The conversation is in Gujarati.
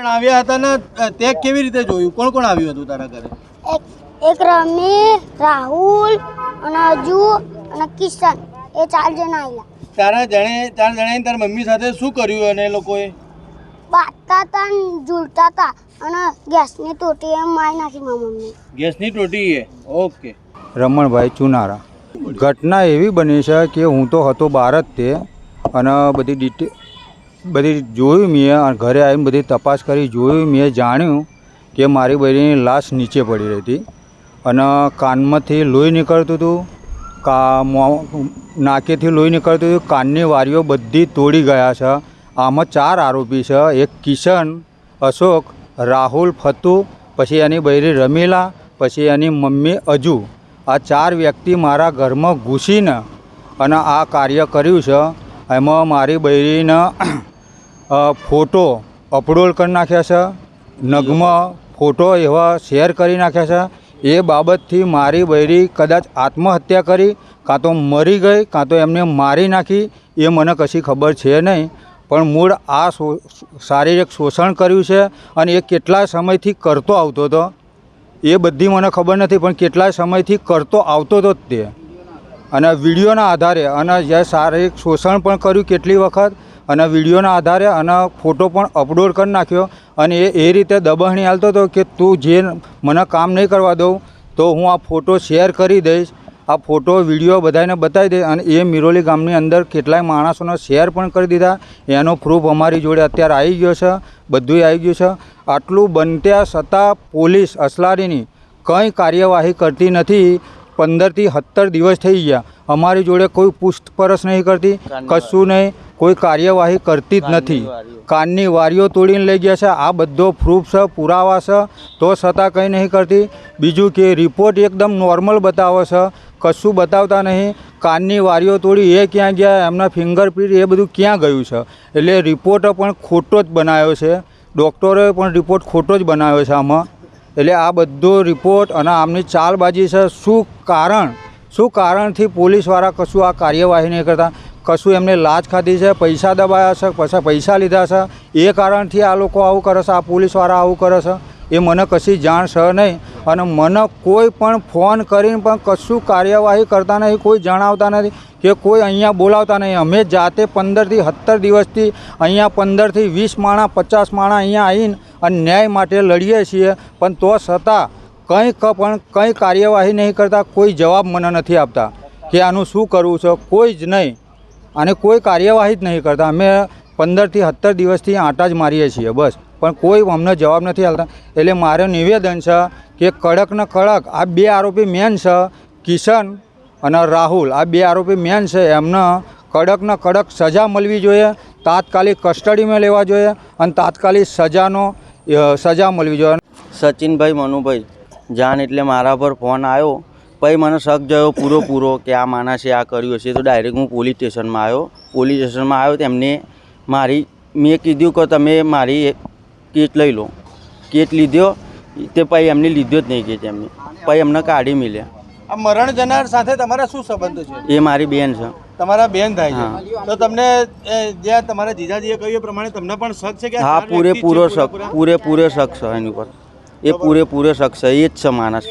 જણ આવ્યા હતા ને તે કેવી રીતે જોયું? કોણ કોણ આવ્યું હતું તારા ઘરે? એક એક રમી રાહુલ અને અજુ અને કિશન. એ ચાર જણા આવ્યા તારા જણે ચાર જણાએ તારા મમ્મી સાથે શું કર્યું અને એ લોકોએ? બાટતા હતા ને ઝૂલતા હતા અને ગેસની તોટી એમ મારી નાખી મારી મમ્મી ગેસની ટોટી એ? ઓકે. રમણભાઈ ચુનારા. ઘટના એવી બની છે કે હું તો હતો બહાર જ તે અને બધી ડિટે બધી જોયું મેં ઘરે આવીને બધી તપાસ કરી જોયું મેં જાણ્યું કે મારી બહેરીની લાશ નીચે પડી રહી હતી અને કાનમાંથી લોહી નીકળતું હતું કા નાકેથી લોહી નીકળતું હતું કાનની વારીઓ બધી તોડી ગયા છે. આમાં ચાર આરોપી છે એક કિશન અશોક રાહુલ ફતુ પછી એની બૈરી રમીલા પછી એની મમ્મી અજુ. આ ચાર વ્યક્તિ મારા ઘરમાં ઘૂસીને અને આ કાર્ય કર્યું છે. એમાં મારી બૈરીને અ, ફોટો અપલોડ કરી નાખ્યા છે. નગમાં ફોટો એવા શેર કરી નાખ્યા છે. એ બાબતથી મારી બૈરી કદાચ આત્મહત્યા કરી, કાં તો મરી ગઈ, કાં તો એમને મારી નાખી, એ મને કશી ખબર છે નહીં. પણ મૂળ આ શારીરિક શોષણ કર્યું છે અને એ કેટલા સમયથી કરતો આવતો હતો. એ બધી મને ખબર નથી, પણ કેટલા સમયથી કરતો આવતો હતો જ તે. અને વિડીયોના આધારે અને જે શારીરિક શોષણ પણ કર્યું કેટલી વખત અને વિડીયોના આધારે અને ફોટો પણ અપલોડ કરી નાખ્યો. અને એ એ રીતે દબાણી હાલતો હતો કે તું જે મને કામ નહીં કરવા દઉં, તો હું આ ફોટો શેર કરી દઈશ. આ ફોટો, વીડિયો બધાને બતાવી દે અને એ મિરોલી ગામની અંદર કેટલાય માણસોને શેર પણ કરી દીધા. એનો પ્રૂફ અમારી જોડે અત્યારે આવી ગયો છે. બધુંય આવી ગયું છે. આટલું બનત્યા છતાં પોલીસ અસલારીની કંઈ કાર્યવાહી કરતી નથી. પંદરથી સત્તર દિવસ થઈ ગયા. અમારી જોડે કોઈ પૂછપરછ નહીં કરતી. કશું નહીં. કોઈ કાર્યવાહી કરતી જ નથી. કાનની વારીઓ તોડીને લઈ ગયા છે. આ બધો પ્રૂફ છે પુરાવા છે તો છતાં કંઈ નહીં કરતી. બીજું કે રિપોર્ટ એકદમ નોર્મલ બતાવે છે. કશું બતાવતા નહીં. કાનની વારીઓ તોડી એ ક્યાં ગયા એમના ફિંગરપ્રિન્ટ એ બધું ક્યાં ગયું છે? એટલે રિપોર્ટ પણ ખોટો જ બનાવ્યો છે. ડૉક્ટરોએ પણ રિપોર્ટ ખોટો જ બનાવ્યો છે આમાં. એટલે આ બધો રિપોર્ટ અને આમની ચાલબાજી છે. શું કારણ? શું કારણથી પોલીસવાળા કશું આ કાર્યવાહી નહીં કરતા? કશું એમને લાજ ખાધી છે, પૈસા દબાયા છે પછી પૈસા લીધા છે. એ કારણથી આ લોકો આવું કરે છે, આ પોલીસવાળા આવું કરે છે. એ મને કશી જાણ છે નહીં. અને મને કોઈ પણ ફોન કરીને પણ કશું કાર્યવાહી કરતા નહીં, કોઈ જણાવતા નથી કે કોઈ અહીંયા બોલાવતા નહીં. અમે જાતે પંદરથી સત્તર દિવસથી અહીંયા પંદરથી વીસ માણા, પચાસ માણા અહીંયા આવીને અને ન્યાય માટે લડીએ છીએ. પણ તો છતાં કંઈ પણ કંઈ કાર્યવાહી નહીં કરતા, કોઈ જવાબ મને નથી આપતા કે આનું શું કરવું છે, કોઈ જ નહીં. અને કોઈ કાર્યવાહી જ નહીં કરતા. અમે પંદરથી સત્તર દિવસથી આંટા જ મારીએ છીએ, બસ. પણ કોઈ અમને જવાબ નથી આપતા. એટલે મારે નિવેદન છે કે કડકને કડક, આ બે આરોપી મેન છે, કિશન અને રાહુલ. આ બે આરોપી મેન છે. એમને કડકને કડક સજા મળવી જોઈએ, તાત્કાલિક કસ્ટડીમાં લેવા જોઈએ અને તાત્કાલિક સજાનો સજા મળવી જોઈએ. સચિનભાઈ મનુભાઈ જાણ એટલે મારા પર ફોન આવ્યો. પછી મને શક જયો પૂરો પૂરો કે આ માણસે આ કર્યું હશે. તો ડાયરેક્ટ હું પોલીસ સ્ટેશનમાં આવ્યો. પોલીસ સ્ટેશનમાં આવ્યો તેમને મારી મેં કીધું કે તમે મારી કેટ લઈ લો. કેટ લીધો તે પછી એમને લીધો જ નહીં કે એમને. પછી એમને કાઢી મળ્યા આ મરણ જનાર સાથે તમારા શું સંબંધ છે? એ મારી બેન છે. તમારા બેન થાય છે. તો તમને જે તમારા જીજાજીએ કહ્યું એ પ્રમાણે તમને પણ શક છે કે હા પૂરેપૂરો શક? પૂરેપૂરો? શક છે એની ઉપર એ પૂરેપૂરો શક છે. એ જ છે માણસ.